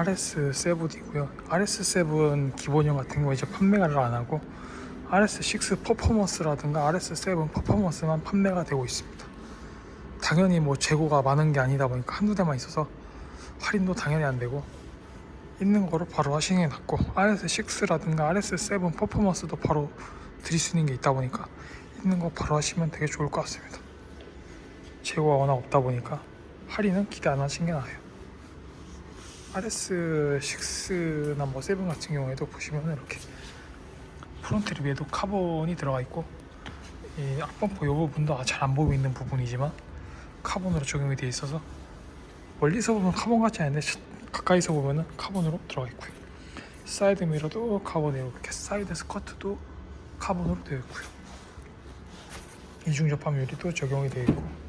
RS7이고요. RS7 기본형 같은 거 이제 판매를 안 하고 RS6 퍼포먼스라든가 RS7 퍼포먼스만 판매가 되고 있습니다. 당연히 뭐 재고가 많은 게 아니다 보니까 한두 대만 있어서 할인도 당연히 안 되고 있는 거로 바로 하시는 게 낫고 RS6라든가 RS7 퍼포먼스도 바로 드릴 수 있는 게 있다 보니까 있는 거 바로 하시면 되게 좋을 것 같습니다. 재고가 워낙 없다 보니까 할인은 기대 안 하시는 게 나아요. RS6나 뭐 7 같은 경우에도 보시면 이렇게 프론트 리브에도 카본이 들어가 있고 이 앞범퍼 이 부분도 잘 안 보이고 있는 부분이지만 카본으로 적용이 되어 있어서 멀리서 보면 카본 같지 않은데 가까이서 보면은 카본으로 들어가 있고요. 사이드 미러도 카본이고 이렇게 사이드 스커트도 카본으로 되어 있고요. 이중 접합 유리도 적용이 되어 있고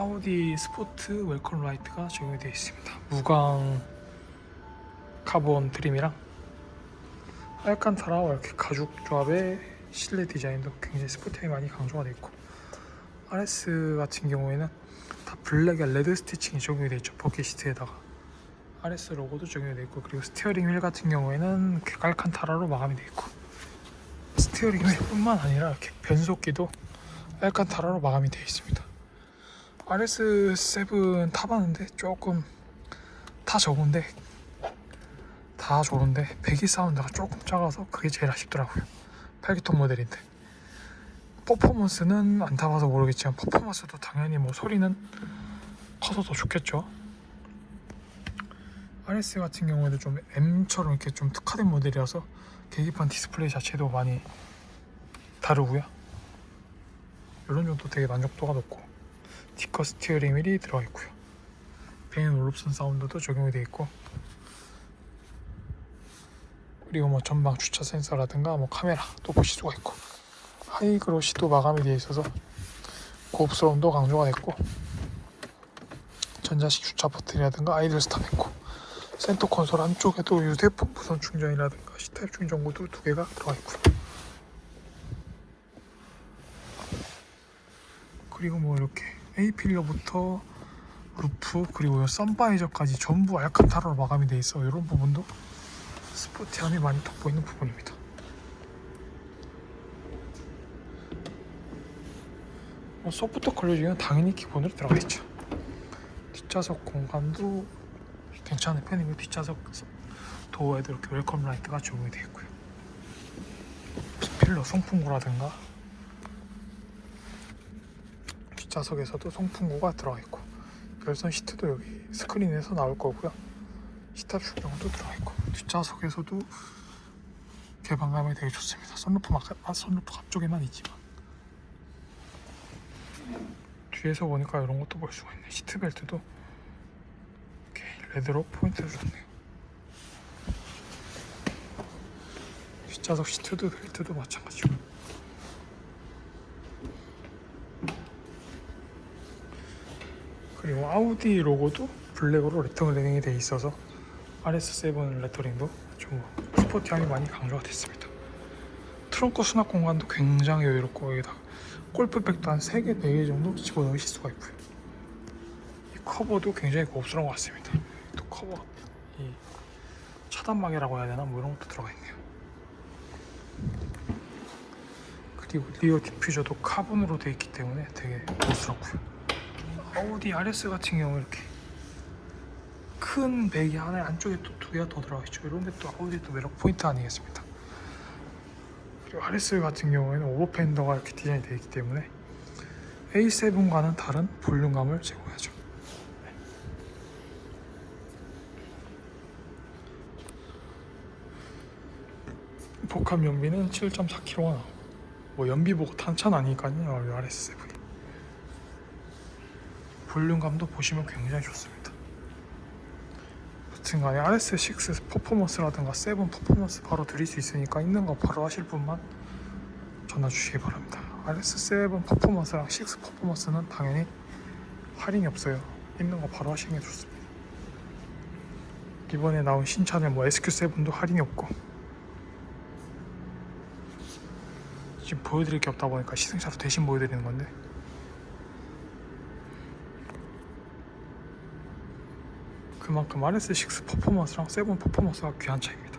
아우디 스포트 웰컴 라이트가 적용이 되어 있습니다. 무광 카본 트림이랑 알칸타라와 이렇게 가죽 조합의 실내 디자인도 굉장히 스포티하게 많이 강조가 되어 있고 RS 같은 경우에는 다 블랙에 레드 스티칭이 적용이 되어 있죠. 버킷 시트에다가 RS 로고도 적용이 되어 있고 그리고 스티어링 휠 같은 경우에는 알칸타라로 마감이 되어 있고 스티어링 휠뿐만 아니라 이렇게 변속기도 알칸타라로 마감이 되어 있습니다. RS7 타봤는데 조금 다 적은데 다 좋은데 배기 사운드가 조금 작아서 그게 제일 아쉽더라고요. 8기통 모델인데. 퍼포먼스는 안 타봐서 모르겠지만 퍼포먼스도 당연히 뭐 소리는 커서 더 좋겠죠. RS 같은 경우에도 좀 M처럼 이렇게 좀 특화된 모델이라서 계기판 디스플레이 자체도 많이 다르고요. 이런 정도 되게 만족도가 높고 티커 스티어링 휠이 들어가 있고요. 베인 올롭슨 사운드도 적용이 되어 있고 그리고 뭐 전방 주차 센서라든가 뭐 카메라 또 보실 수가 있고 하이그로시도 마감이 되어 있어서 고급스러움도 강조가 됐고 전자식 주차 버튼이라든가 아이들 스탑 있고 센터 콘솔 안쪽에도 휴대폰 무선 충전이라든가 C타입 충전구도 두 개가 들어가 있고요. 그리고 뭐 이렇게 A 필러부터 루프 그리고 선바이저까지 전부 알칸타라로 마감이 돼 있어 이런 부분도 스포티함이 많이 돋보이는 부분입니다. 뭐 소프트 클로징은 당연히 기본으로 들어가 있죠. 뒷좌석 공간도 괜찮은 편이고 뒷좌석 도어에도 이렇게 웰컴 라이트가 적용이 되어 있고요. 스필러 송풍구라든가 뒷좌석에서도 송풍구가 들어가 있고 열선 시트도 여기 스크린에서 나올 거고요. 시탑 충전도 들어가 있고 뒷좌석에서도 개방감이 되게 좋습니다. 선루프 막 아, 선루프 앞쪽에만 있지만. 뒤에서 보니까 이런 것도 볼 수가 있네. 시트벨트도 이렇게 레드로 포인트를 줬네요 뒷좌석 시트도 벨트도 마찬가지고 그리고 아우디 로고도 블랙으로 레터링이 돼 있어서 RS7 레터링도 좀 스포티함이 많이 강조가 됐습니다. 트렁크 수납 공간도 굉장히 여유롭고 여기다 골프백도 한 3개, 4개 정도 집어넣으실 수가 있고요. 이 커버도 굉장히 고급스러운 것 같습니다. 또 커버, 이 차단막이라고 해야 되나? 뭐 이런 것도 들어가 있네요. 그리고 리어 디퓨저도 카본으로 되어 있기 때문에 되게 고급스럽고요. 아우디 RS 같은 경우 이렇게 큰 배기 하나에 안쪽에 또 두 개가 더 들어가 있죠. 이런 게 또 아우디 또 매력 포인트 아니겠습니까? 그리고 RS 같은 경우에는 오버펜더가 이렇게 디자인이 되어 있기 때문에 A7과는 다른 볼륨감을 제공하죠. 복합 연비는 7.4kg가 나오고 뭐 연비 보고 탄차는 아니니까요. RS7이 볼륨감도 보시면 굉장히 좋습니다. 여튼간에 RS6 퍼포먼스라든가 7 퍼포먼스 바로 드릴 수 있으니까 있는 거 바로 하실 분만 전화 주시기 바랍니다. RS7 퍼포먼스랑 6 퍼포먼스는 당연히 할인이 없어요. 있는 거 바로 하시는 게 좋습니다. 이번에 나온 신차는 뭐 SQ7도 할인이 없고 지금 보여드릴 게 없다 보니까 시승차로 대신 보여드리는 건데 그 그만큼 RS6 퍼포먼스랑 7 퍼포먼스가 귀한 차입니다.